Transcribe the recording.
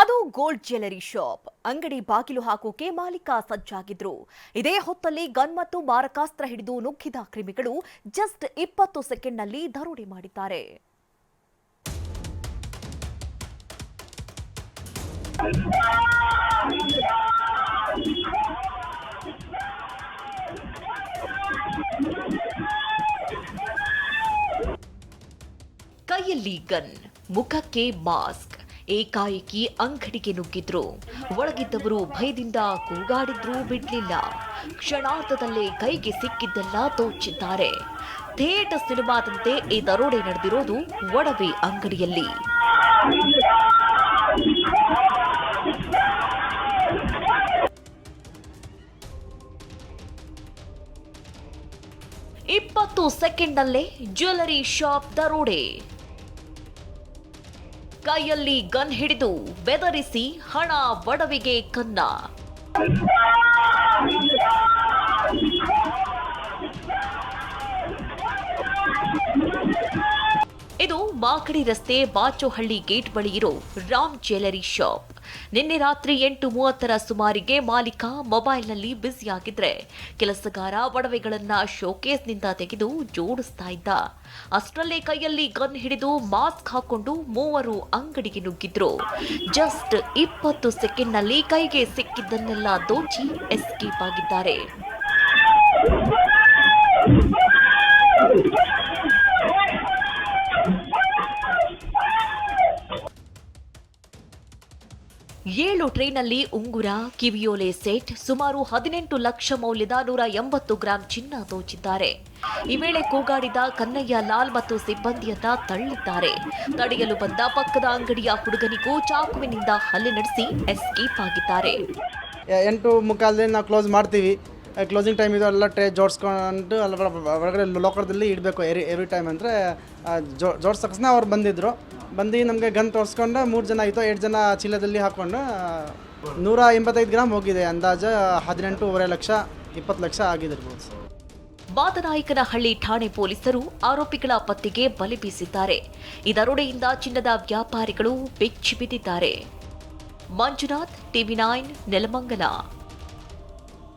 ಅದು gold jewellery shop. ಅಂಗಡಿ ಬಾಗಿಲು ಹಾಕೋಕೆ ಮಾಲೀಕ ಸಜ್ಜಾಗಿದ್ರು. ಇದೇ ಹೊತ್ತಲ್ಲಿ ಗನ್ ಮತ್ತು ಮಾರಕಾಸ್ತ್ರ ಹಿಡಿದು ನುಗ್ಗಿದ ಕ್ರಿಮಿಗಳು ಜಸ್ಟ್ ಇಪ್ಪತ್ತು ಸೆಕೆಂಡ್ನಲ್ಲಿ ದರೋಡೆ ಮಾಡಿದ್ದಾರೆ. ಕೈಯಲ್ಲಿ ಗನ್, ಮುಖಕ್ಕೆ ಮಾಸ್ಕ್. ಏಕಾಏಕಿ ಅಂಗಡಿಗೆ ನುಗ್ಗಿದ್ರು. ಒಳಗಿದ್ದವರು ಭಯದಿಂದ ಕೂಗಾಡಿದ್ರೂ ಬಿಡ್ಲಿಲ್ಲ. ಕ್ಷಣಾರ್ಧದಲ್ಲೇ ಕೈಗೆ ಸಿಕ್ಕಿದ್ದೆಲ್ಲ ದೋಚಿದ್ದಾರೆ ಥೇಟ್ ಸಿನಿಮಾದಂತೆ ಈ ದರೋಡೆ ನಡೆದಿರೋದು ಒಡವೆ ಅಂಗಡಿಯಲ್ಲಿ. ಇಪ್ಪತ್ತು ಸೆಕೆಂಡ್ನಲ್ಲೇ ಜ್ಯುವೆಲರಿ ಶಾಪ್ ದರೋಡೆ. ಕೈಯಲ್ಲಿ ಗನ್ ಹಿಡಿದು ಬೆದರಿಸಿ ಹಣ ಬಡವಿಗೆ ಕನ್ನ. ಇದು ಮಾಕಡಿ ರಸ್ತೆ ಬಾಚೋಹಳ್ಳಿ ಗೇಟ್ ಬಳಿ ಇರೋ ರಾಮ್ ಜ್ಯುವೆಲರಿ ಶಾಪ್. ನಿನ್ನೆ ರಾತ್ರಿ ಎಂಟು ಮೂವತ್ತರ ಸುಮಾರಿಗೆ ಮಾಲೀಕ ಮೊಬೈಲ್ನಲ್ಲಿ ಬ್ಯುಸಿಯಾಗಿದ್ರೆ ಕೆಲಸಗಾರ ಒಡವೆಗಳನ್ನ ಶೋಕೇಸ್ನಿಂದ ತೆಗೆದು ಜೋಡಿಸ್ತಾ ಇದ್ದ. ಅಷ್ಟರಲ್ಲೇ ಕೈಯಲ್ಲಿ ಗನ್ ಹಿಡಿದು ಮಾಸ್ಕ್ ಹಾಕೊಂಡು ಮೂವರು ಅಂಗಡಿಗೆ ನುಗ್ಗಿದ್ರು. ಜಸ್ಟ್ ಇಪ್ಪತ್ತು ಸೆಕೆಂಡ್ನಲ್ಲಿ ಕೈಗೆ ಸಿಕ್ಕಿದ್ದನ್ನೆಲ್ಲ ದೋಚಿ ಎಸ್ಕೇಪ್ ಆಗಿದ್ದಾರೆ. ಏಳು ಟ್ರೈನಲ್ಲಿ ಉಂಗುರ, ಕಿವಿಯೋಲೆ ಸೆಟ್, ಸುಮಾರು ಹದಿನೆಂಟು ಲಕ್ಷ ಮೌಲ್ಯದ ನೂರ ಎಂಬತ್ತು ಗ್ರಾಂ ಚಿನ್ನ ದೋಚಿದ್ದಾರೆ ಈ ವೇಳೆ ಕೂಗಾಡಿದ ಕನ್ನಯ್ಯ ಲಾಲ್ ಮತ್ತು ಸಿಬ್ಬಂದಿಯನ್ನ ತಳ್ಳಿದ್ದಾರೆ. ತಡೆಯಲು ಬಂದ ಪಕ್ಕದ ಅಂಗಡಿಯ ಹುಡುಗನಿಗೂ ಚಾಕುವಿನಿಂದ ಹಲ್ಲೆ ನಡೆಸಿ ಎಸ್ಕೇಪ್ ಆಗಿದ್ದಾರೆ. ಎಂಟು ಮುಕ್ಕಾಲದಲ್ಲಿ ನಾವು ಕ್ಲೋಸ್ ಮಾಡ್ತೀವಿ. ಕ್ಲೋಸಿಂಗ್ ಟೈಮ್ ಇದು ಎಲ್ಲ ಟ್ರೇ, ಜೋಡಿಸ್ಕೊಂಡು ಅಲ್ಲಿ ಹೊರಗಡೆ ಲೋಕರ್ದಲ್ಲಿ ಇಡಬೇಕು. ಎರಿ, ಎವ್ರಿ ಟೈಮ್ ಅಂದರೆ ಜೋ ತಕ್ಷಣ ಅವ್ರು ಬಂದಿದ್ದರು ಬಂದು ನಮಗೆ ಗನ್ ತೋರಿಸ್ಕೊಂಡು ಮೂರು ಜನ ಆಯಿತು ಎರಡು ಜನ ಚೀಲದಲ್ಲಿ ಹಾಕ್ಕೊಂಡು ನೂರ ಎಂಬತ್ತೈದು ಗ್ರಾಮ್ ಹೋಗಿದೆ. ಅಂದಾಜು ಹದಿನೆಂಟೂವರೆ ಲಕ್ಷ, ಇಪ್ಪತ್ತು ಲಕ್ಷ ಆಗಿದಿರ್ಬೋದು ಬಾದನಾಯಕನಹಳ್ಳಿ ಠಾಣೆ ಪೊಲೀಸರು ಆರೋಪಿಗಳ ಪತ್ತೆಗೆ ಬಲೆ ಬೀಸಿದ್ದಾರೆ. ಇದರೊಡೆಯಿಂದ ದರೋಡೆಯಿಂದ ಚಿನ್ನದ ವ್ಯಾಪಾರಿಗಳು ಬೆಚ್ಚಿ ಬಿದ್ದಿದ್ದಾರೆ ಮಂಜುನಾಥ್, ಟಿವಿ ನೈನ್, ನೆಲಮಂಗಲ.